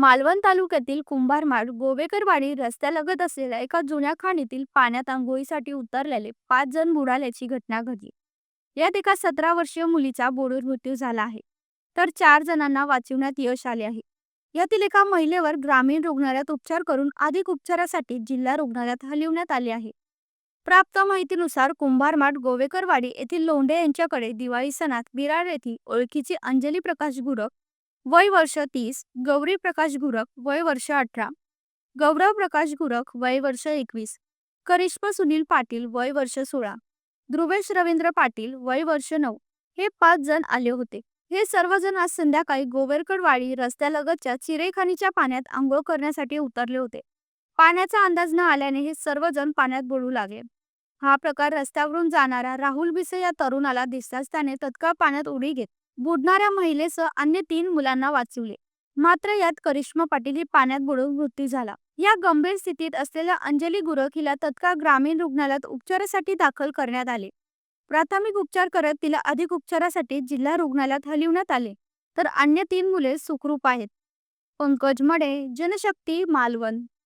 मालवण तालुक्यातील कुंभारमाड गोवेकरवाडी रस्त्यालगत असलेल्या एका जुन्या खाणीतील पाण्यात आंघोळीसाठी उतरलेले पाच जण बुडाल्याची घटना घडली. यात एका सतरा वर्षीय मुलीचा बोडूर मृत्यू झाला आहे. तर चार जणांना वाचवण्यात यश आले आहे. यातील एका महिलेवर ग्रामीण रुग्णालयात उपचार करून अधिक उपचारासाठी जिल्हा रुग्णालयात हलविण्यात आले आहे. प्राप्त माहितीनुसार कुंभारमाठ गोवेकरवाडी येथील लोंढे यांच्याकडे दिवाळी सणात बिराड येथील ओळखीची अंजली प्रकाश गुरक वय वर्ष तीस गौरी प्रकाश गुरक वय वर्ष अठरा. गौरव प्रकाश गुरक वय वर्ष एकवीस. करिश्मा सुनील पाटील वय वर्ष सोळा. ध्रुवेश रवींद्र पाटील वय वर्ष नऊ. हे पाच जण आले होते. हे सर्वजण आज संध्याकाळी गोवेरकडवाडी रस्त्यालगतच्या चिरेखानीच्या पाण्यात आंघोळ करण्यासाठी उतरले होते. पाण्याचा अंदाज न आल्याने हे सर्वजण पाण्यात बुडू लागले. हा प्रकार रस्त्यावरून जाणारा राहुल बिसे या तरुणाला दिसताच त्याने तत्काळ पाण्यात उडी घेत बुडणाऱ्या महिलेसह अन्य तीन मुलांना वाचवले. मात्र यात करिश्मा पाटील ही पाण्यात बुडून मृत्यू झाला. या गंभीर स्थितीत असलेल्या अंजली गुरख हिला तत्काळ ग्रामीण रुग्णालयात उपचारासाठी दाखल करण्यात आले. प्राथमिक उपचार करत तिला अधिक उपचारासाठी जिल्हा रुग्णालयात हलविण्यात आले. तर अन्य तीन मुले सुखरूप आहेत. पंकज मडे जनशक्ती मालवण.